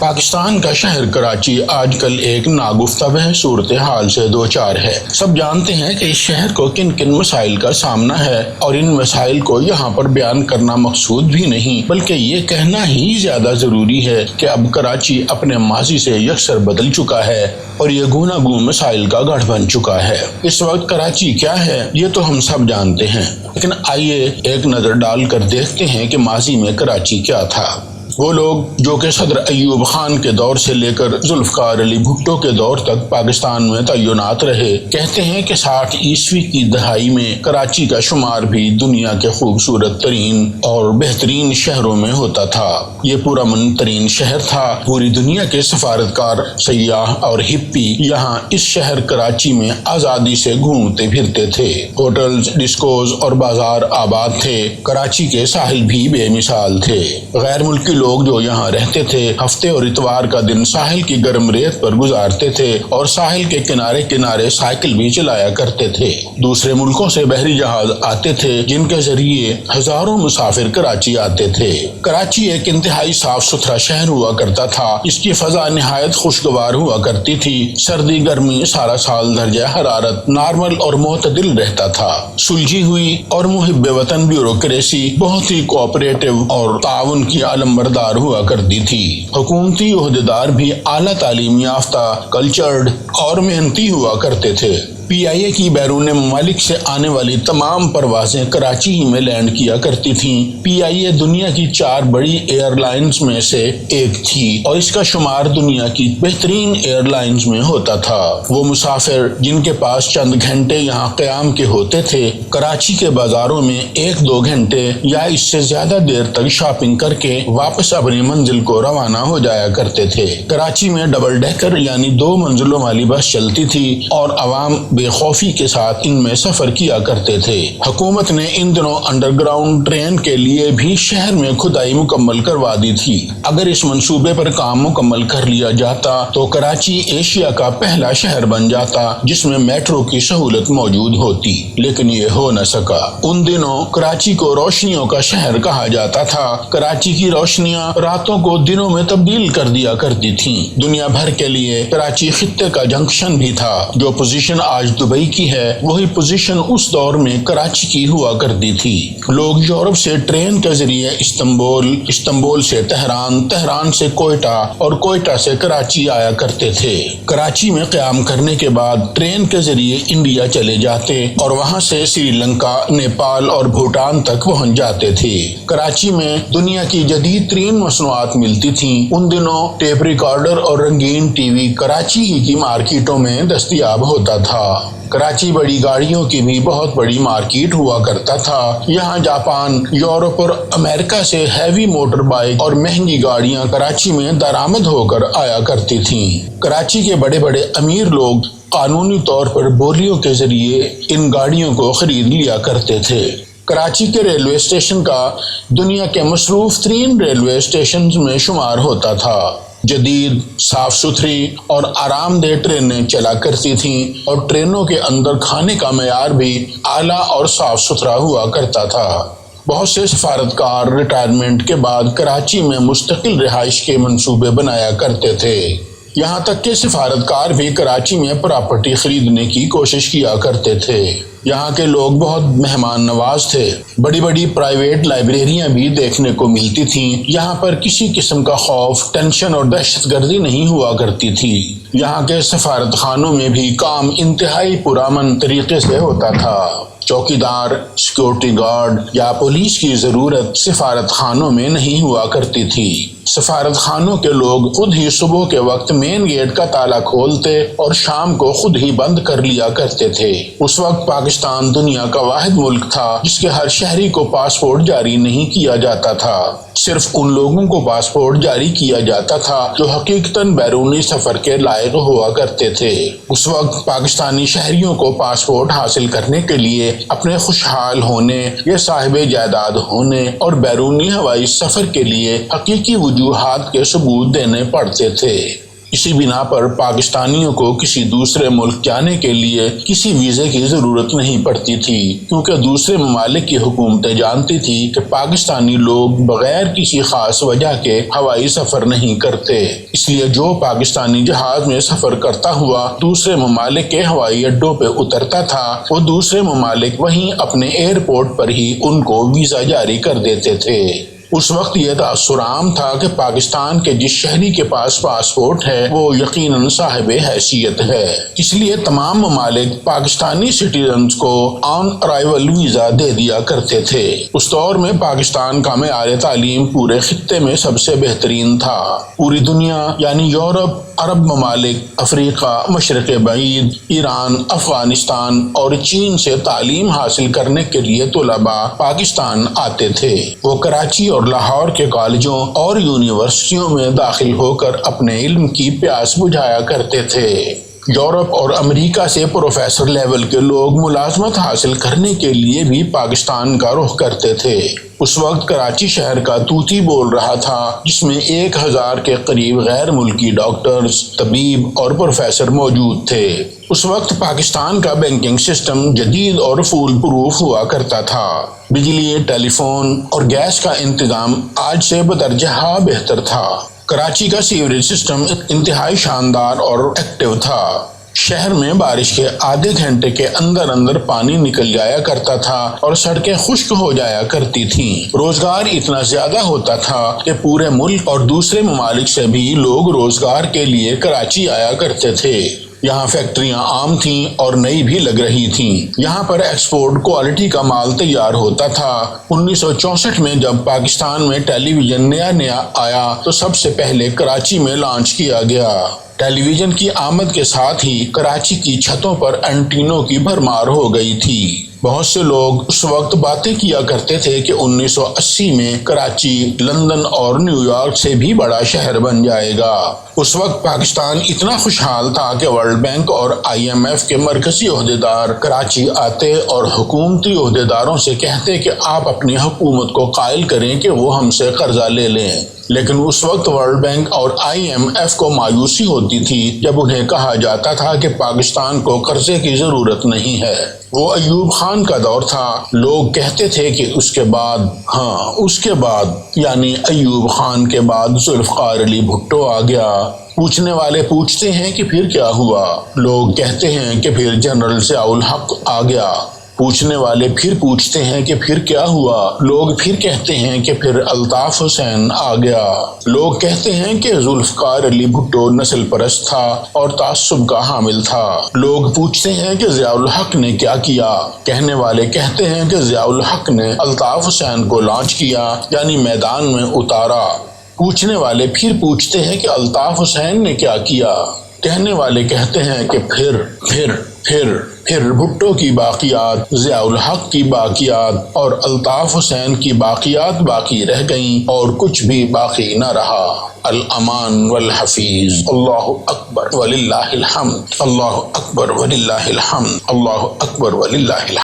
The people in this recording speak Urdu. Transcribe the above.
پاکستان کا شہر کراچی آج کل ایک ناگفتہ صورتحال سے دو چار ہے۔ سب جانتے ہیں کہ اس شہر کو کن کن مسائل کا سامنا ہے اور ان مسائل کو یہاں پر بیان کرنا مقصود بھی نہیں، بلکہ یہ کہنا ہی زیادہ ضروری ہے کہ اب کراچی اپنے ماضی سے یکسر بدل چکا ہے اور یہ گونا گون مسائل کا گڑھ بن چکا ہے۔ اس وقت کراچی کیا ہے، یہ تو ہم سب جانتے ہیں۔ لیکن آئیے ایک نظر ڈال کر دیکھتے ہیں کہ ماضی میں کراچی کیا تھا۔ وہ لوگ جو کہ صدر ایوب خان کے دور سے لے کر ذوالفقار علی بھٹو کے دور تک پاکستان میں تعینات رہے، کہتے ہیں کہ ساٹھ عیسوی کی دہائی میں کراچی کا شمار بھی دنیا کے خوبصورت ترین اور بہترین شہروں میں ہوتا تھا۔ یہ پورا من ترین شہر تھا۔ پوری دنیا کے سفارتکار، سیاح اور ہپی یہاں اس شہر کراچی میں آزادی سے گھومتے پھرتے تھے۔ ہوٹلز، ڈسکوز اور بازار آباد تھے۔ کراچی کے ساحل بھی بے مثال تھے۔ غیر ملکی لوگ جو یہاں رہتے تھے، ہفتے اور اتوار کا دن ساحل کی گرم ریت پر گزارتے تھے اور ساحل کے کنارے کنارے سائیکل بھی چلایا کرتے تھے۔ دوسرے ملکوں سے بحری جہاز آتے تھے، جن کے ذریعے ہزاروں مسافر کراچی آتے تھے۔ کراچی ایک انتہائی صاف ستھرا شہر ہوا کرتا تھا۔ اس کی فضا نہایت خوشگوار ہوا کرتی تھی۔ سردی، گرمی، سارا سال درجہ حرارت نارمل اور معتدل رہتا تھا۔ سلجھی ہوئی اور محب وطن بیوروکریسی بہت ہی کوپریٹو اور تعاون کی عالم بردار ہوا کرتی تھی۔ حکومتی عہدیدار بھی اعلیٰ تعلیم یافتہ کلچرڈ اور محنتی ہوا کرتے تھے۔ پی آئی اے کی بیرون ممالک سے آنے والی تمام پروازیں کراچی ہی میں لینڈ کیا کرتی تھیں۔ پی آئی اے دنیا کی چار بڑی ایئر لائنز میں سے ایک تھی اور اس کا شمار دنیا کی بہترین ایئر لائنز میں ہوتا تھا۔ وہ مسافر جن کے پاس چند گھنٹے یہاں قیام کے ہوتے تھے، کراچی کے بازاروں میں ایک دو گھنٹے یا اس سے زیادہ دیر تک شاپنگ کر کے واپس اپنی منزل کو روانہ ہو جایا کرتے تھے۔ کراچی میں ڈبل ڈیکر یعنی دو منزلوں والی بس چلتی تھی اور عوام بے خوفی کے ساتھ ان میں سفر کیا کرتے تھے۔ حکومت نے ان دنوں انڈر گراؤنڈ ٹرین کے لیے بھی شہر میں کھدائی مکمل کروا دی تھی۔ اگر اس منصوبے پر کام مکمل کر لیا جاتا تو کراچی ایشیا کا پہلا شہر بن جاتا جس میں میٹرو کی سہولت موجود ہوتی۔ لیکن یہ ہو نہ سکا۔ ان دنوں کراچی کو روشنیوں کا شہر کہا جاتا تھا۔ کراچی کی روشنیاں راتوں کو دنوں میں تبدیل کر دیا کرتی تھیں۔ دنیا بھر کے لیے کراچی خطے کا جنکشن بھی تھا۔ جو پوزیشن آج دبئی کی ہے، وہی پوزیشن اس دور میں کراچی کی ہوا کرتی تھی۔ لوگ یورپ سے ٹرین کے ذریعے استنبول استنبول سے تہران تہران سے کوئٹہ اور کوئٹہ سے کراچی آیا کرتے تھے۔ کراچی میں قیام کرنے کے بعد ٹرین کے ذریعے انڈیا چلے جاتے اور وہاں سے سری لنکا، نیپال اور بھوٹان تک پہنچ جاتے تھے۔ کراچی میں دنیا کی جدید ترین مصنوعات ملتی تھیں۔ ان دنوں ٹیپ ریکارڈر اور رنگین ٹی وی کراچی ہی کی مارکیٹوں میں دستیاب ہوتا تھا۔ کراچی بڑی گاڑیوں کی بھی بہت بڑی مارکیٹ ہوا کرتا تھا۔ یہاں جاپان، یورپ اور امریکہ سے ہیوی موٹر بائک اور مہنگی گاڑیاں کراچی میں درآمد ہو کر آیا کرتی تھیں۔ کراچی کے بڑے بڑے امیر لوگ قانونی طور پر بولیوں کے ذریعے ان گاڑیوں کو خرید لیا کرتے تھے۔ کراچی کے ریلوے اسٹیشن کا دنیا کے مصروف ترین ریلوے اسٹیشن میں شمار ہوتا تھا۔ جدید صاف ستھری اور آرام دہ ٹرینیں چلا کرتی تھیں اور ٹرینوں کے اندر کھانے کا معیار بھی اعلیٰ اور صاف ستھرا ہوا کرتا تھا۔ بہت سے سفارتکار ریٹائرمنٹ کے بعد کراچی میں مستقل رہائش کے منصوبے بنایا کرتے تھے۔ یہاں تک کہ سفارتکار بھی کراچی میں پراپرٹی خریدنے کی کوشش کیا کرتے تھے۔ یہاں کے لوگ بہت مہمان نواز تھے۔ بڑی بڑی پرائیویٹ لائبریریاں بھی دیکھنے کو ملتی تھیں۔ یہاں پر کسی قسم کا خوف ٹینشن اور دہشت گردی نہیں ہوا کرتی تھی۔ یہاں کے سفارت خانوں میں بھی کام انتہائی پرامن طریقے سے ہوتا تھا۔ چوکی دار سیکورٹی گارڈ یا پولیس کی ضرورت سفارت خانوں میں نہیں ہوا کرتی تھی۔ سفارت خانوں کے لوگ خود ہی صبح کے وقت مین گیٹ کا تالا کھولتے اور شام کو خود ہی بند کر لیا کرتے تھے۔ اس وقت پاکستان پاکستان دنیا کا واحد ملک تھا، جس کے ہر شہری کو پاسپورٹ جاری نہیں کیا جاتا تھا۔ صرف ان لوگوں کو پاسپورٹ جاری کیا جاتا تھا جو حقیقتاً بیرونی سفر کے لائق ہوا کرتے تھے۔ اس وقت پاکستانی شہریوں کو پاسپورٹ حاصل کرنے کے لیے اپنے خوشحال ہونے، یا صاحب جائیداد ہونے اور بیرونی ہوائی سفر کے لیے حقیقی وجوہات کے ثبوت دینے پڑتے تھے۔ اسی بنا پر پاکستانیوں کو کسی دوسرے ملک جانے کے لیے کسی ویزے کی ضرورت نہیں پڑتی تھی، کیونکہ دوسرے ممالک کی حکومتیں جانتی تھی کہ پاکستانی لوگ بغیر کسی خاص وجہ کے ہوائی سفر نہیں کرتے۔ اس لیے جو پاکستانی جہاز میں سفر کرتا ہوا دوسرے ممالک کے ہوائی اڈوں پہ اترتا تھا، وہ دوسرے ممالک وہیں اپنے ایئرپورٹ پر ہی ان کو ویزا جاری کر دیتے تھے۔ اس وقت یہ تاثر عام تھا کہ پاکستان کے جس شہری کے پاس پاسپورٹ ہے، وہ یقیناً صاحب حیثیت ہے۔ اس لیے تمام ممالک پاکستانی سٹیزنز کو آن ارائیول ویزا دے دیا کرتے تھے۔ اس دور میں پاکستان کا معیار تعلیم پورے خطے میں سب سے بہترین تھا۔ پوری دنیا یعنی یورپ عرب ممالک، افریقہ، مشرق بعید، ایران، افغانستان اور چین سے تعلیم حاصل کرنے کے لیے طلباء پاکستان آتے تھے۔ وہ کراچی اور لاہور کے کالجوں اور یونیورسٹیوں میں داخل ہو کر اپنے علم کی پیاس بجھایا کرتے تھے۔ یورپ اور امریکہ سے پروفیسر لیول کے لوگ ملازمت حاصل کرنے کے لیے بھی پاکستان کا رخ کرتے تھے۔ اس وقت کراچی شہر کا توتی بول رہا تھا، جس میں ایک ہزار کے قریب غیر ملکی ڈاکٹرز، طبیب اور پروفیسر موجود تھے۔ اس وقت پاکستان کا بینکنگ سسٹم جدید اور فول پروف ہوا کرتا تھا۔ بجلی، ٹیلی فون اور گیس کا انتظام آج سے بدرجہ بہتر تھا۔ کراچی کا سیوریج سسٹم انتہائی شاندار اور ایکٹیو تھا۔ شہر میں بارش کے آدھے گھنٹے کے اندر اندر پانی نکل جایا کرتا تھا اور سڑکیں خشک ہو جایا کرتی تھیں۔ روزگار اتنا زیادہ ہوتا تھا کہ پورے ملک اور دوسرے ممالک سے بھی لوگ روزگار کے لیے کراچی آیا کرتے تھے۔ یہاں فیکٹریاں عام تھیں اور نئی بھی لگ رہی تھیں۔ یہاں پر ایکسپورٹ کوالٹی کا مال تیار ہوتا تھا۔ انیس سو چونسٹھ میں جب پاکستان میں ٹیلی ویژن نیا نیا آیا، تو سب سے پہلے کراچی میں لانچ کیا گیا۔ ٹیلی ویژن کی آمد کے ساتھ ہی کراچی کی چھتوں پر اینٹینوں کی بھرمار ہو گئی تھی۔ بہت سے لوگ اس وقت باتیں کیا کرتے تھے کہ انیس سو اسی میں کراچی، لندن اور نیو یارک سے بھی بڑا شہر بن جائے گا۔ اس وقت پاکستان اتنا خوشحال تھا کہ ورلڈ بینک اور آئی ایم ایف کے مرکزی عہدیدار کراچی آتے اور حکومتی عہدیداروں سے کہتے کہ آپ اپنی حکومت کو قائل کریں کہ وہ ہم سے قرضہ لے لیں۔ لیکن اس وقت ورلڈ بینک اور آئی ایم ایف کو مایوسی ہوتی تھی جب انہیں کہا جاتا تھا کہ پاکستان کو قرضے کی ضرورت نہیں ہے۔ وہ ایوب خان کا دور تھا۔ لوگ کہتے تھے کہ اس کے بعد ہاں اس کے بعد یعنی ایوب خان کے بعد ذوالفقار علی بھٹو آ گیا۔ پوچھنے والے پوچھتے ہیں کہ پھر کیا ہوا؟ لوگ کہتے ہیں کہ پھر جنرل ضیاء الحق آ گیا۔ پوچھنے والے پھر پوچھتے ہیں کہ پھر کیا ہوا؟ لوگ پھر کہتے ہیں کہ پھر الطاف حسین آ گیا۔ لوگ کہتے ہیں کہ ذوالفقار علی بھٹو نسل پرست تھا اور تعصب کا حامل تھا۔ لوگ پوچھتے ہیں کہ ضیاء الحق نے کیا کیا؟ کہنے والے کہتے ہیں کہ ضیاء الحق نے الطاف حسین کو لانچ کیا یعنی میدان میں اتارا۔ پوچھنے والے پھر پوچھتے ہیں کہ الطاف حسین نے کیا کیا؟ کہنے والے کہتے ہیں کہ پھر پھر پھر۔ پھر بھٹو کی باقیات، ضیاء الحق کی باقیات اور الطاف حسین کی باقیات باقی رہ گئیں اور کچھ بھی باقی نہ رہا۔ الامان والحفیظ، اللہ اکبر وللہ الحمد، اللہ اکبر وللہ الحمد، اللہ اکبر وللہ الحمد۔